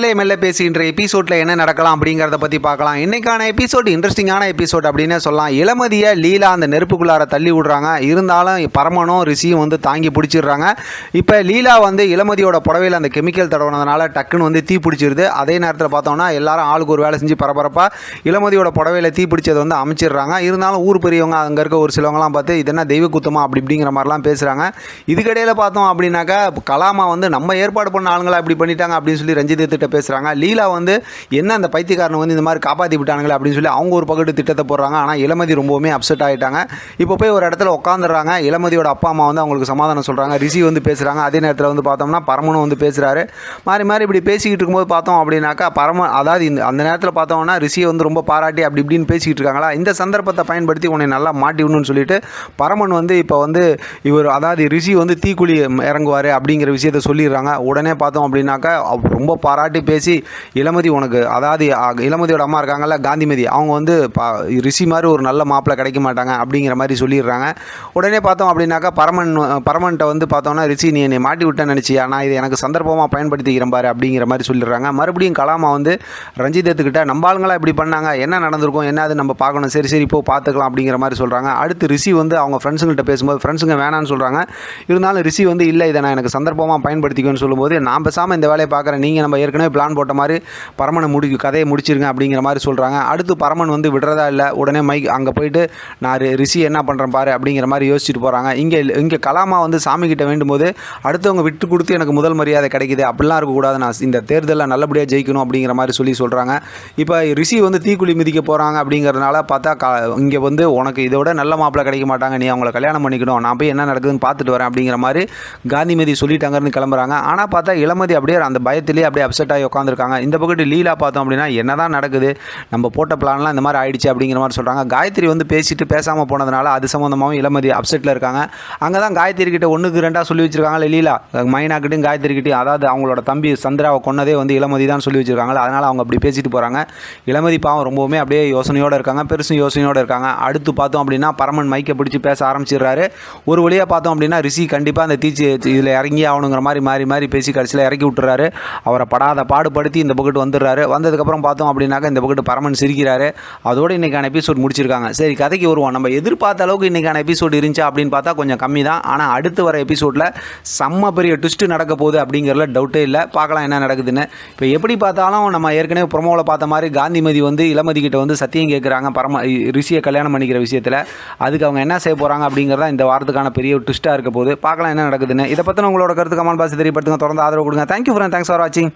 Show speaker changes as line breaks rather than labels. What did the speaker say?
மெல்ல மெல்ல பேசுகின்ற எபிசோடில் என்ன நடக்கலாம் அப்படிங்கிறத பற்றி பார்க்கலாம். இன்றைக்கான எபிசோட் இன்ட்ரெஸ்டிங்கான எபிசோட் அப்படின்னு சொல்லலாம். இளமதியை லீலா அந்த நெருப்புக்குள்ளார தள்ளி விடுறாங்க. இருந்தாலும் பரமனும் ரிஷியும் வந்து தாங்கி பிடிச்சிடுறாங்க. இப்போ லீலா வந்து இளமதியோட புடவையில் அந்த கெமிக்கல் தடவுனதுனால டக்குன்னு வந்து தீ பிடிச்சிருது. அதே நேரத்தில் பார்த்தோம்னா எல்லாரும் ஆளுக்கு ஒரு வேலை செஞ்சு பரபரப்பாக இளமதியோட புடவையில் தீ பிடிச்சது வந்து அமைச்சிடுறாங்க. இருந்தாலும் ஊர் பெரியவங்க அங்கே இருக்க ஒரு சிலவங்கலாம் பார்த்து இது என்ன தெய்வ குத்தமா அப்படி இப்படிங்கிற மாதிரிலாம் பேசுகிறாங்க இதுக்கிடையில் பார்த்தோம் அப்படின்னாக்கா கலாமா வந்து நம்ம ஏற்பாடு பண்ண ஆளுங்களை இப்படி பண்ணிட்டாங்க அப்படின்னு சொல்லி ரஞ்சித் திட்ட பேசுகிறாங்க லீலா வந்து என்ன அந்த பைத்தியக்காரனை வந்து இந்த மாதிரி காப்பாற்றி விட்டானுங்களே? அப்படின்னு சொல்லி அவங்க ஒரு பக்கத்து திட்டத்தை போடுறாங்க. ஆனால் இளமதி ரொம்பவுமே அப்செட் ஆகிட்டாங்க இப்போ போய் ஒரு இடத்துல உட்காந்துடுறாங்க இளமதியோட அப்பா அம்மா வந்து அவங்களுக்கு சமாதானம் சொல்கிறாங்க ரிஷி வந்து பேசுகிறாங்க அதே நேரத்தில் வந்து பார்த்தோம்னா பரமனும் வந்து பேசுகிறாரு மாறி மாறி இப்படி பேசிக்கிட்டு இருக்கும்போது பார்த்தோம் அப்படின்னாக்கா பரம அதாவது இந்த அந்த நேரத்தில் பார்த்தோம்னா ரிஷியை வந்து ரொம்ப பாராட்டி அப்படி இப்படின்னு பேசிக்கிட்டு இருக்காங்களா? இந்த சந்தர்ப்பத்தை பயன்படுத்தி உன்னை நல்லா மாட்டி சொல்லிட்டு பரமன் வந்து இப்போ வந்து இவர் அதாவது ரிஷி வந்து தீக்குழி இறங்குவார் அப்படிங்கிற விஷயத்த சொல்லிடுறாங்க. உடனே பார்த்தோம் அப்படின்னாக்கா ரொம்ப பாராட்டி பேசி இளமதி உனக்கு அதாவது இளமதியோட அம்மா இருக்காங்கல்ல காந்திமதி அவங்க வந்து பா ரிஷி மாதிரி ஒரு நல்ல மாப்பிள்ளை கிடைக்க மாட்டாங்க அப்படிங்கிற மாதிரி சொல்லிடுறாங்க. உடனே பார்த்தோம் அப்படின்னாக்கா பரமன் பரமன்ட்ட வந்து பார்த்தோம்னா ரிஷி நீ என்னை மாட்டி விட்டேன்னு நினச்சியா? நான் இது எனக்கு சந்தர்ப்பமாக பயன்படுத்திக்கிறேன் பாரு அப்படிங்கிற மாதிரி சொல்லிடுறாங்க. மறுபடியும் கலாமா வந்து ரஞ்சிதத்துக்கிட்ட நம்ம ஆளுங்களா இப்படி பண்ணாங்க என்ன நடந்திருக்கும் என்ன அது நம்ம பார்க்கணும் சரி சரி இப்போ பார்த்துக்கலாம் அப்படிங்கிற மாதிரி சொல்கிறாங்க அடுத்து ரிஷி வந்து அவங்க ஃப்ரெண்ட்ஸுங்கள்ட்ட பேசும்போது ஃப்ரெண்ட்ஸுங்க வேணான்னு சொல்கிறாங்க இருந்தாலும் ரிஷி வந்து இல்லை இதை நான் எனக்கு சந்தர்ப்பமாக பயன்படுத்திக்கணும்னு சொல்லும்போது நான் பேசாமல் இந்த வேலையை பார்க்குறேன். நீங்கள் நம்ம ஏற்கனவே பிளான் போட்ட மாதிரி பரமனை முடி கதையை முடிச்சிருங்க அப்படிங்கிற மாதிரி சொல்கிறாங்க அடுத்து பரமன் வந்து விடுறதா இல்லை உடனே மைக் அங்கே போயிட்டு நான் ரிஷி என்ன பண்ணுறேன் பாரு அப்படிங்கிற மாதிரி யோசிச்சுட்டு போகிறாங்க இங்கே இங்கே கலாமா வந்து சாமி கிட்ட வேண்டும் போது அடுத்தவங்க விட்டு கொடுத்து எனக்கு முதல் மரியாதை கிடைக்குது அப்படிலாம் இருக்கக்கூடாது நான் இந்த தேர்தலில் நல்லபடியாக ஜெயிக்கணும் அப்படிங்கிற மாதிரி சொல்லி சொல்கிறாங்க இப்போ ரிஷி வந்து தீக்குழி மிதிக்க போகிறாங்க அப்படிங்கிறதுனால பார்த்தா கா இங்கே வந்து உனக்கு இதோட நல்ல மாப்பிள்ளை கிடைக்க மாட்டாங்க நீ அவங்கள கல்யாணம் பண்ணிக்கணும் நான் போய் என்ன நடக்குதுன்னு பார்த்துட்டு வரேன் அப்படிங்கிற மாதிரி காந்திமதி சொல்லிட்டாங்கன்னு கிளம்புறாங்க. ஆனால் பார்த்தா இளமதி அப்படியே அந்த பயத்திலே அப்படியே அப்செட் ஆகி உட்காந்துருக்காங்க இந்த பக்கத்து லீலா பார்த்தோம் அப்படின்னா என்ன தான் நடக்குது? நம்ம போட்ட பிளான்லாம் இந்த மாதிரி ஆயிடுச்சு அப்படிங்கிற மாதிரி சொல்கிறாங்க காயத்ரி வந்து பேசிட்டு பேசாமல் போனதுனால அது சம்மந்தமாகவும் இளமதி அப்செட்டில் இருக்காங்க. அங்கே தான் காயத்ரி கிட்ட ஒன்றுக்கு ரெண்டாக சொல்லி வச்சிருக்காங்களே லீலா. மைனாக்கிட்டையும் காயத்ரி கிட்டையும் அதாவது அவங்களோட தம்பி சந்திராவை கொன்னதே வந்து இளமதி தான் சொல்லி வச்சிருக்காங்களே அதனால் அவங்க அப்படி பேசிட்டு போகிறாங்க இளமதி பாவம் ரொம்பவுமே அப்படியே யோசனையோடு இருக்காங்க. பெருசும் யோசனையோடு இருக்காங்க. அடுத்து பார்த்தோம் அப்படின்னா பரமன் மைக்கை பிடிச்சி பேச ஆரம்பிச்சிடுறாரு. ஒரு வழியாக பார்த்தோம் அப்படின்னா ரிஷி கண்டிப்பாக அந்த தீச்சி இதில் இறங்கி ஆகணுங்கிற மாதிரி மாறி மாறி பேசி கடைசியில் இறக்கி விட்டுறாரு. அவரை படாத பாடுபடுத்தி இந்த பக்கத்து வந்துடுறாரு. வந்ததுக்கப்புறம் பார்த்தோம் அப்படின்னாக்கா இந்த பக்கத்து பரமன் சிரிக்கிறாரு. அதோடு இன்றைக்கான எபிசோட் முடிச்சிருக்காங்க. சரி கதைக்கு வருவோம். நம்ம எதிர்பார்த்த அளவுக்கு இன்றைக்கான எபிசோட் இருந்துச்சா அப்படின்னு பார்த்தா கொஞ்சம் கம்மி தான். ஆனால் அடுத்து வர எபிசோடில் செம்ம பெரிய ட்விஸ்ட் நடக்க போகுது அப்படிங்கிறதுல டவுட்டே இல்லை. பார்க்கலாம் என்ன நடக்குதுன்னு. இப்போ எப்படி பார்த்தாலும் நம்ம ஏற்கனவே ப்ரொமோவில் பார்த்த மாதிரி காந்திமதி வந்து இளமதி கிட்ட வந்து சத்தியம் கேட்குறாங்க பரம ரிஷியை கல்யாணம் பண்ணிக்கிற விஷயத்தில். அதுக்கு அவங்க என்ன செய்ய போகிறாங்க அப்படிங்கிறதா இந்த வாரத்துக்கான பெரிய ட்விஸ்ட்டாக இருக்க போது பார்க்கலாம் என்ன நடக்குதுன்னு. இதை பற்றின உங்களோட கருத்து கமெண்ட் பாக்ஸ் தெரியப்படுத்துங்க. தொடர்ந்து ஆதரவு கொடுங்க. தேங்க்யூ ஃப்ரெண்ட் தேங்க்ஸ் ஃபார் வாட்சிங்